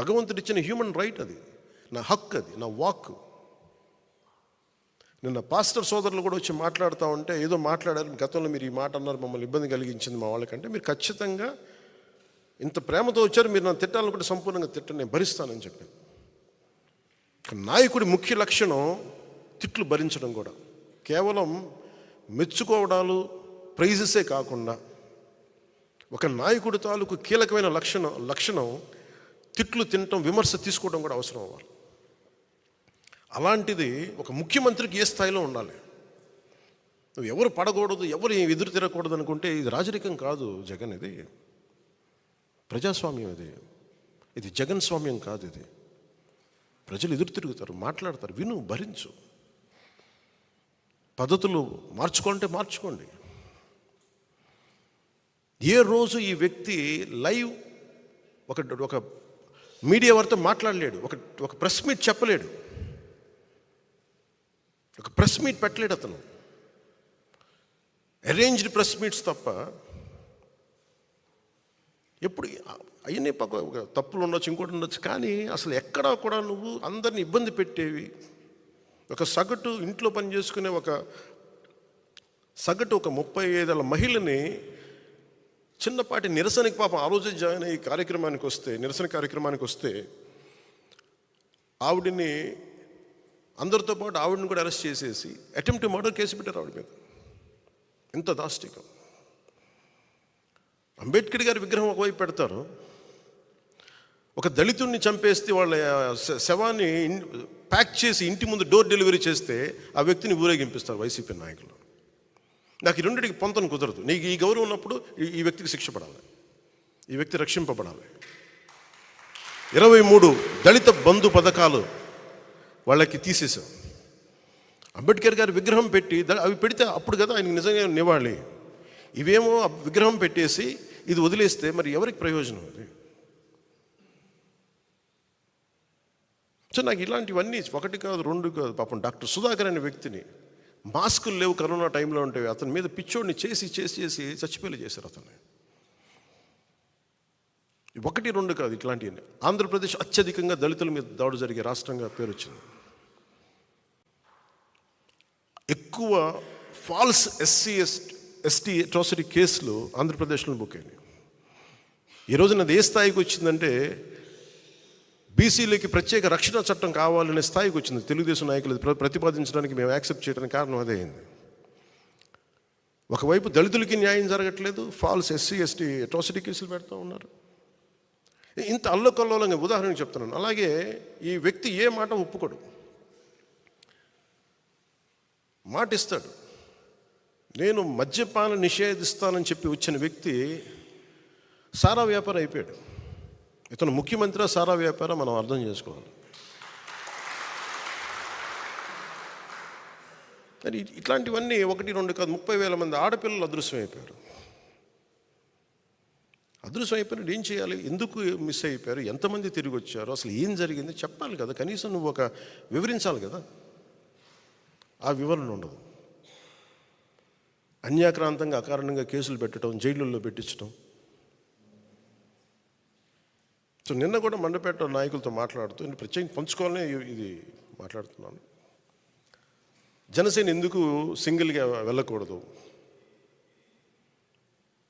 భగవంతుడు ఇచ్చిన human right అది. నా హక్కు అది నా వాక్ నిన్న పాస్టర్ సోదరులు కూడా వచ్చి మాట్లాడుతూ ఉంటే ఏదో మాట్లాడారు గతంలో మీరు ఈ మాట అన్నారు మమ్మల్ని ఇబ్బంది కలిగించింది మా వాళ్ళకంటే. మీరు ఖచ్చితంగా ఇంత ప్రేమతో వచ్చారు మీరు నన్ను తిట్టాలనుకుంటే సంపూర్ణంగా తిట్టండి నేను భరిస్తానని చెప్పాను నాయకుడి ముఖ్య లక్షణం తిట్లు భరించడం కూడా. కేవలం మెచ్చుకోవడాలు ప్రైజెసే కాకుండా ఒక నాయకుడి తాలూకు కీలకమైన లక్షణం లక్షణం తిట్లు తినటం విమర్శ తీసుకోవడం కూడా అవసరం అవ్వాలి. అలాంటిది ఒక ముఖ్యమంత్రికి ఏ స్థాయిలో ఉండాలి? నువ్వు ఎవరు పడకూడదు ఎవరు ఎదురు తిరగకూడదు అనుకుంటే ఇది రాజరికం కాదు జగన్ ఇది. ప్రజాస్వామ్యం ఇది. ఇది జగన్ స్వామ్యం కాదు ఇది. ప్రజలు ఎదురు తిరుగుతారు మాట్లాడతారు విను భరించు. పద్ధతులు మార్చుకుంటే మార్చుకోండి. ఏ రోజు ఈ వ్యక్తి లైవ్ ఒక ఒక మీడియా వారితో మాట్లాడలేడు. ఒక ఒక ప్రెస్ మీట్ చెప్పలేడు. ఒక ప్రెస్ మీట్ పెట్టలేడు అతను. అరేంజ్డ్ ప్రెస్ మీట్స్ తప్ప ఎప్పుడు అవన్నీ పక్క ఒక తప్పులు ఉండొచ్చు ఇంకోటి ఉండొచ్చు కానీ అసలు ఎక్కడా కూడా నువ్వు అందరిని ఇబ్బంది పెట్టేవి. ఒక సగటు ఇంట్లో పని చేసుకునే ఒక సగటు ఒక ముప్పై ఐదేళ్ళ మహిళని చిన్నపాటి నిరసనకి పాపం ఆ రోజు జాయిన్ అయ్యి కార్యక్రమానికి వస్తే నిరసన కార్యక్రమానికి వస్తే ఆవిడని అందరితో పాటు ఆవిడని కూడా అరెస్ట్ చేసేసి అటెంప్ట్ మర్డర్ కేసు పెట్టారు ఆవిడ మీద. ఎంత దాష్టికం. అంబేద్కర్ గారి విగ్రహం ఒకవైపు పెడతారు. ఒక దళితుడిని చంపేస్తే వాళ్ళ శ- శవాన్ని ప్యాక్ చేసి ఇంటి ముందు డోర్ డెలివరీ చేస్తే ఆ వ్యక్తిని ఊరేగింపిస్తారు వైసీపీ నాయకులు. నాకు ఈ రెండింటికి పొంతను కుదరదు. నీకు ఈ గౌరవం ఉన్నప్పుడు ఈ- వ్యక్తికి శిక్ష పడాలి. ఈ వ్యక్తి రక్షింపబడాలి. ఇరవై మూడు దళిత బంధు పథకాలు వాళ్ళకి తీసేశాం. అంబేద్కర్ గారి విగ్రహం పెట్టి అవి పెడితే అప్పుడు కదా ఆయనకి నిజంగా నివాళి. ఇవేమో విగ్రహం పెట్టేసి ఇది వదిలేస్తే మరి ఎవరికి ప్రయోజనం అది? సో నాకు ఇలాంటివన్నీ ఒకటి కాదు రెండు కాదు పాపం డాక్టర్ సుధాకర్ అనే వ్యక్తిని మాస్కులు లేవు కరోనా టైంలో ఉంటే అతని మీద పిచ్చోడిని చేసి చేసి చేసి చచ్చిపోయి చేశారు అతన్ని. ఒకటి రెండు కాదు ఇట్లాంటివి ఆంధ్రప్రదేశ్ అత్యధికంగా దళితుల మీద దాడు జరిగే రాష్ట్రంగా పేరు వచ్చింది. ఎక్కువ false SC S ST atrocity కేసులు ఆంధ్రప్రదేశ్లో బుక్ అయినాయి. ఈ రోజున అది ఏ స్థాయికి వచ్చిందంటే బీసీలకి ప్రత్యేక రక్షణ చట్టం కావాలనే స్థాయికి వచ్చింది. తెలుగుదేశం నాయకులు ప్రతిపాదించడానికి మేము యాక్సెప్ట్ చేయడానికి కారణం అదే అయింది. ఒకవైపు దళితులకి న్యాయం జరగట్లేదు ఫాల్స్ ఎస్సీ ఎస్టీ అట్రాసిటీ కేసులు పెడతా ఉన్నారు. ఇంత అల్లకల్లోలంగా ఉదాహరణకు చెప్తున్నాను. అలాగే ఈ వ్యక్తి ఏ మాట ఒప్పుకోడు. మాట ఇస్తాడు నేను మద్యపాన నిషేధిస్తానని చెప్పి వచ్చిన వ్యక్తి సారా వ్యాపారం అయిపోయాడు. ఇతను ముఖ్యమంత్రి సారా వ్యాపారం మనం అర్థం చేసుకోవాలి. మరి ఇట్లాంటివన్నీ ఒకటి రెండు కాదు ముప్పై వేల మంది ఆడపిల్లలు అదృశ్యం అయిపోయారు అదృశ్యం అయిపోయినట్టు ఏం చేయాలి? ఎందుకు మిస్ అయిపోయారు? ఎంతమంది తిరిగి వచ్చారు? అసలు ఏం జరిగింది? చెప్పాలి కదా. కనీసం నువ్వు ఒక వివరించాలి కదా. ఆ వివరణ ఉండదు. అన్యాక్రాంతంగా అకారణంగా కేసులు పెట్టడం జైళ్ళల్లో పెట్టించడం సో నిన్న కూడా మండపేట నాయకులతో మాట్లాడుతూ నేను ప్రత్యేకంగా పంచుకోవాలనే ఇది మాట్లాడుతున్నాను. జనసేన ఎందుకు సింగిల్గా వెళ్ళకూడదు?